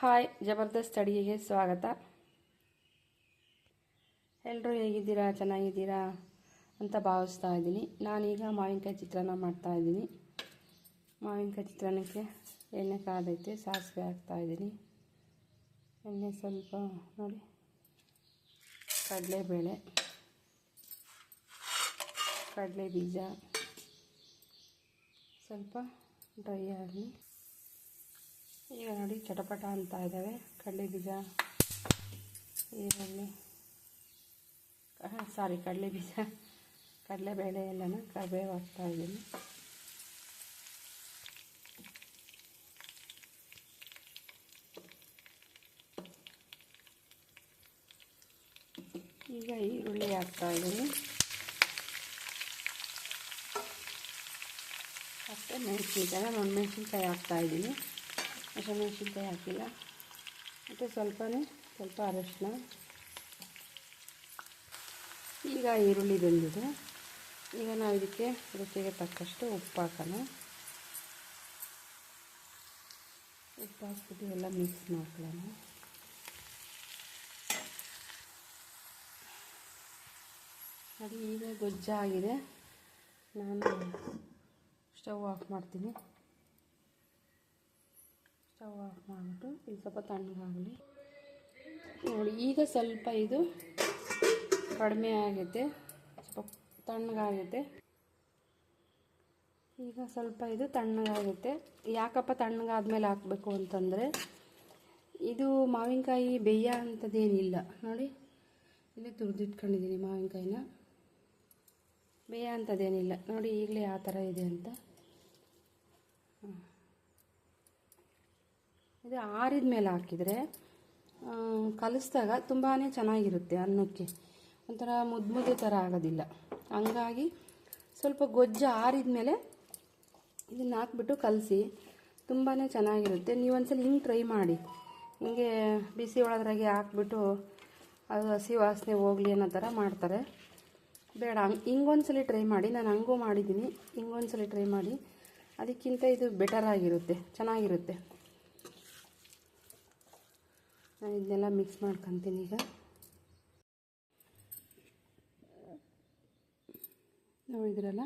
Hi, ಜಬರ್ದಸ್ತ್ ಅಡಿಗೆಗೆ ಸ್ವಾಗತ. ಎಲ್ಲರೂ ಹೇಗಿದ್ದೀರಾ? ಚೆನ್ನಾಗಿದ್ದೀರಾ? ಅಂತ ಭಾವಿಸ್ತಾ ಇದ್ದೀನಿ. ನಾನೀಗ ಮಾವಿನಕಾಯಿ ಚಿತ್ರಾನ್ನ ಮಾಡ್ತಾ ಇದ್ದೀನಿ. ಮಾವಿನಕಾಯಿ ಚಿತ್ರಾನ್ನಕ್ಕೆ ಎಣ್ಣೆ ಕಾದೈತೆ ಸಾಸಿವೆ ಹಾಕ್ತಾ ಇದ್ದೀನಿ. ಎಣ್ಣೆ ಸ್ವಲ್ಪ ನೋಡಿ, ಕಡಲೆಬೇಳೆ ಕಡಲೆ ಬೀಜ ಸ್ವಲ್ಪ ಡ್ರೈ ಆಗಲಿ. ಈಗ ನೋಡಿ ಚಟಪಟ ಅಂತ ಇದ್ದಾವೆ ಕಡಲೆ ಬೀಜ, ಈರುಳ್ಳಿ ಸಾರಿ ಕಡಲೆ ಬೀಜ ಕಡಲೆಬೇಳೆ ಎಲ್ಲನ ಕರಿಬೇವು ಹಾಕ್ತಾ ಇದ್ದೀನಿ. ಈಗ ಈರುಳ್ಳಿ ಹಾಕ್ತಾ ಇದ್ದೀನಿ. ಮತ್ತು ಮೆಣಸಿನಕಾಯಿ, ನಾನು ಒಂದು ಹಾಕ್ತಾ ಹಾಕ್ತಾಯಿದ್ದೀನಿ ಹಸಿಮೆಣಸಿನ್ಕಾಯಿ ಹಾಕಿಲ್ಲ. ಮತ್ತು ಸ್ವಲ್ಪನೇ, ಸ್ವಲ್ಪ ಅರಶಿನ. ಈಗ ಈರುಳ್ಳಿ ಬೆಂದಿದೆ. ಈಗ ನಾವು ಇದಕ್ಕೆ ರುಚಿಗೆ ತಕ್ಕಷ್ಟು ಉಪ್ಪು ಹಾಕೋಣ. ಉಪ್ಪು ಹಾಕ್ಬಿಟ್ಟು ಎಲ್ಲ ಮಿಕ್ಸ್ ಮಾಡ್ಕೊಳ್ಳೋಣ. ಅದು ಈಗ ಗೊಜ್ಜಾಗಿದೆ. ನಾನು ಸ್ಟವ್ ಆಫ್ ಮಾಡ್ತೀನಿ. ಸ್ಟವ್ ಆಫ್ ಮಾಡಿಬಿಟ್ಟು ಇದು ಸ್ವಲ್ಪ ತಣ್ಣಗಾಗಲಿ ನೋಡಿ, ಈಗ ಸ್ವಲ್ಪ ಇದು ಕಡಿಮೆ ಆಗುತ್ತೆ ಸ್ವಲ್ಪ ಈಗ ಸ್ವಲ್ಪ ಇದು ತಣ್ಣಗಾಗೈತೆ. ಯಾಕಪ್ಪ ತಣ್ಣಗಾದ್ಮೇಲೆ ಹಾಕಬೇಕು ಅಂತಂದರೆ, ಇದು ಮಾವಿನಕಾಯಿ ಬೇಯ ಅಂಥದ್ದೇನಿಲ್ಲ ನೋಡಿ, ಇಲ್ಲೇ ತುರಿದಿಟ್ಕೊಂಡಿದ್ದೀನಿ ಮಾವಿನಕಾಯಿನ. ಬೇಯ ಅಂಥದ್ದೇನಿಲ್ಲ ನೋಡಿ, ಈಗಲೇ ಯಾವ ಥರ ಇದೆ ಅಂತ. ಇದು ಆರಿದ ಮೇಲೆ ಹಾಕಿದರೆ ಕಲಿಸಿದಾಗ ತುಂಬಾ ಚೆನ್ನಾಗಿರುತ್ತೆ ಅನ್ನಕ್ಕೆ. ಒಂಥರ ಮುದ್ದು ಮುದ್ದೆ ಥರ ಆಗೋದಿಲ್ಲ. ಹಂಗಾಗಿ ಸ್ವಲ್ಪ ಗೊಜ್ಜು ಆರಿದ ಮೇಲೆ ಇದನ್ನು ಹಾಕ್ಬಿಟ್ಟು ಕಲಸಿ ತುಂಬಾ ಚೆನ್ನಾಗಿರುತ್ತೆ. ನೀವು ಒಂದ್ಸಲ ಹಿಂಗೆ ಟ್ರೈ ಮಾಡಿ. ಹಿಂಗೆ ಬಿಸಿ ಒಳದ್ರಾಗೆ ಹಾಕ್ಬಿಟ್ಟು ಅದು ಹಸಿ ವಾಸನೆ ಹೋಗಲಿ ಅನ್ನೋ ಥರ ಮಾಡ್ತಾರೆ. ಬೇಡ, ಹಂಗೆ, ಹಿಂಗೊಂದ್ಸಲಿ ಟ್ರೈ ಮಾಡಿ. ನಾನು ಹಂಗೂ ಮಾಡಿದ್ದೀನಿ. ಹಿಂಗೊಂದ್ಸಲಿ ಟ್ರೈ ಮಾಡಿ. ಅದಕ್ಕಿಂತ ಇದು ಬೆಟರ್ ಆಗಿರುತ್ತೆ. ಚೆನ್ನಾಗಿರುತ್ತೆ. ನಾನು ಇದನ್ನೆಲ್ಲ ಮಿಕ್ಸ್ ಮಾಡ್ಕೊತೀನಿ ಈಗ. ನೋಡಿದ್ರಲ್ಲ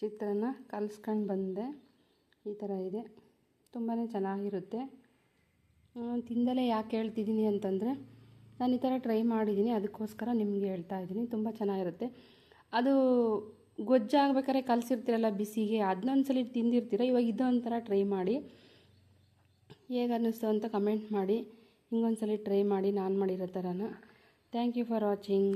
ಚಿತ್ರಾನ್ನ ಕಲಿಸ್ಕೊಂಡು ಬಂದೆ. ಈ ಥರ ಇದೆ. ತುಂಬಾ ಚೆನ್ನಾಗಿರುತ್ತೆ. ತಿಂದಲೇ ಯಾಕೆ ಹೇಳ್ತಿದ್ದೀನಿ ಅಂತಂದರೆ ನಾನು ಈ ಥರ ಟ್ರೈ ಮಾಡಿದ್ದೀನಿ. ಅದಕ್ಕೋಸ್ಕರ ನಿಮಗೆ ಹೇಳ್ತಾ ಇದ್ದೀನಿ. ತುಂಬ ಚೆನ್ನಾಗಿರುತ್ತೆ. ಅದು ಗೊಜ್ಜಾಗಬೇಕಾದ್ರೆ ಕಲಸಿರ್ತೀರಲ್ಲ ಬಿಸಿಗೆ ಅದನ್ನೊಂದ್ಸಲಿ ತಿಂದಿರ್ತೀರ? ಇವಾಗ ಇದೊಂಥರ ಟ್ರೈ ಮಾಡಿ. ಹೇಗೆ ಅನ್ನಿಸ್ತು ಅಂತ ಕಮೆಂಟ್ ಮಾಡಿ. ಹಿಂಗೊಂದ್ಸಲಿ ಟ್ರೈ ಮಾಡಿ ನಾನು ಮಾಡಿರೋ ಥರನ ಥ್ಯಾಂಕ್ ಯು ಫಾರ್ ವಾಚಿಂಗ್